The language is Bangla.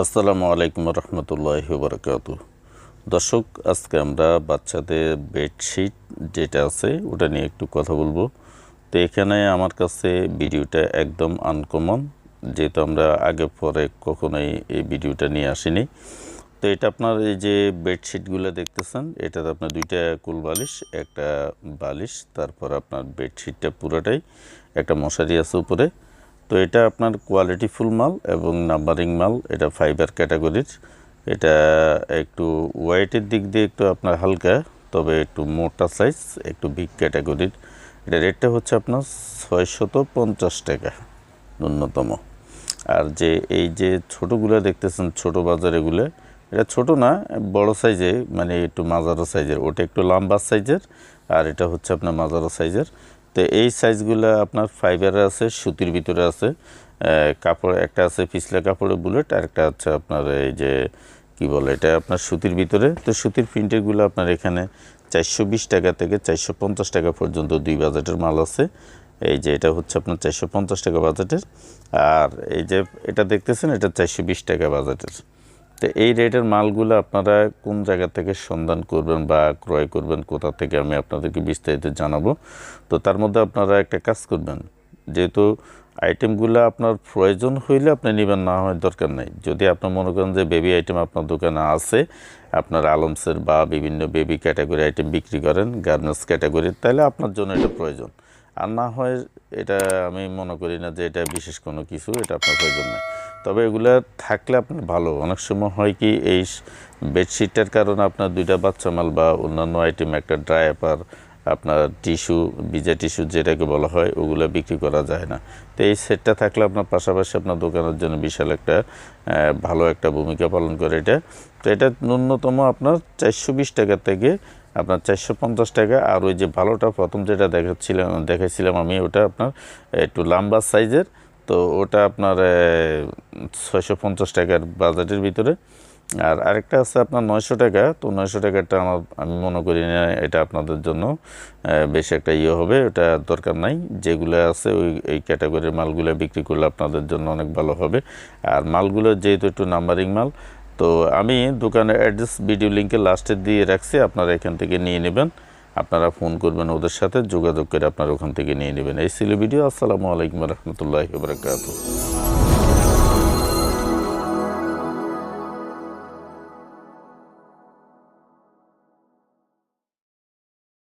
আসসালামু আলাইকুম রহমতুল্লাহ বরকাত দর্শক, আজকে আমরা বাচ্চাদের বেডশিট যেটা আছে, ওটা নিয়ে একটু কথা বলব। তো এখানে আমার কাছে ভিডিওটা একদম আনকমন, যেহেতু আমরা আগে পরে কখনোই এই ভিডিওটা নিয়ে আসিনি। তো এটা আপনার এই যে বেডশিটগুলো দেখতেছেন, এটাতে আপনার দুইটা কুল বালিশ, একটা বালিশ, তারপর আপনার বেডশিটটা পুরোটাই, একটা মশারি আছে উপরে। তো এটা আপনার কোয়ালিটি ফুল মাল এবং নাম্বারিং মাল, এটা ফাইবার ক্যাটাগরির এটা একটু ওয়েটের দিক দিয়ে একটু আপনার হালকা, তবে একটু মোটা সাইজ একটু বিগ ক্যাটাগরির এটা রেটটা হচ্ছে আপনার ছয়শত পঞ্চাশ টাকা, ন্যূনতম। আর যে এই যে ছোটোগুলো দেখতেছেন, ছোট বাজার এগুলো, এটা ছোট না, বড় সাইজে মানে একটু মাজারো সাইজের ওটা একটু লম্বা সাইজের আর এটা হচ্ছে আপনার মাজারো সাইজের তো এই সাইজগুলো আপনার ফাইবারে আছে, সুতির ভিতরে আছে কাপড়, একটা আছে পিছলা কাপড়ের বুলেট আর একটা হচ্ছে আপনার এই যে, কি বলে এটা আপনার সুতির ভিতরে। তো সুতির প্রিন্টেরগুলো আপনার এখানে চারশো বিশ টাকা থেকে চারশো পঞ্চাশ টাকা পর্যন্ত দুই বাজেটের মাল আছে। এই যে এটা হচ্ছে আপনার চারশো পঞ্চাশ টাকা বাজেটের। আর এই যে এটা দেখতেছেন, এটা চারশো বিশ টাকা বাজেটের। তো এই রেটের মালগুলো আপনারা কোন জায়গা থেকে সন্ধান করবেন বা ক্রয় করবেন, কোথা থেকে আমি আপনাদেরকে বিস্তারিত জানাব। তো তার মধ্যে আপনারা একটা কাজ করবেন, যেহেতু আইটেমগুলো আপনার প্রয়োজন হইলে আপনি নেবেন, না হয় দরকার নাই। যদি আপনি মনে করেন যে বেবি আইটেম আপনার দোকানে আছে, আপনার আলমসের বা বিভিন্ন বেবি ক্যাটাগরি আইটেম বিক্রি করেন গার্মেন্টস ক্যাটাগরির তাহলে আপনার জন্য এটা প্রয়োজন। আর না হয় এটা আমি মনে করি না যে এটা বিশেষ কোনো কিছু, এটা আপনার প্রয়োজন নেই। তবে এগুলো থাকলে আপনার ভালো। অনেক সময় হয় কি, এই বেডশিটটার কারণে আপনার দুইটা বাচ্চা মাল বা অন্যান্য আইটেম একটা ড্রাইপার, আপনার টিস্যু বিজা টিস্যু যেটাকে বলা হয়, ওগুলো বিক্রি করা যায় না। তো এই সেটটা থাকলে আপনার পাশাপাশি আপনার দোকানের জন্য বিশাল একটা ভালো একটা ভূমিকা পালন করে এটা। তো এটা ন্যূনতম আপনার চারশো বিশ টাকা থেকে আপনার চারশো পঞ্চাশ টাকা। আর ওই যে ভালোটা, প্রথম যেটা দেখাচ্ছিলাম, দেখাইছিলাম আমি, ওটা আপনার একটু লম্বা সাইজের। তো ওটা আপনার ছয়শো পঞ্চাশ টাকার বাজেটের ভিতরে। আর আরেকটা আছে আপনার নয়শো টাকা। তো নয়শো টাকাটা আমার, আমি মনে করি না, এটা আপনাদের জন্য বেশ একটা ইয়ে হবে, ওটা দরকার নাই। যেগুলো আছে, ওই, এই ক্যাটাগরির মালগুলো বিক্রি করলে আপনাদের জন্য অনেক ভালো হবে। আর মালগুলো যেহেতু একটু নাম্বারিং মাল তো আমি দোকানের অ্যাড্রেস, ভিডিও লিঙ্কে লাস্টে দিয়ে রাখছি, আপনারা এখান থেকে নিয়ে নেবেন। আপনারা ফোন করবেন ওদের সাথে, যোগাযোগ করে আপনারা ওখান থেকে নিয়ে নেবেন। এই ছিল ভিডিও, আসসালামু আলাইকুম রহমতুল্লাহ বরকাত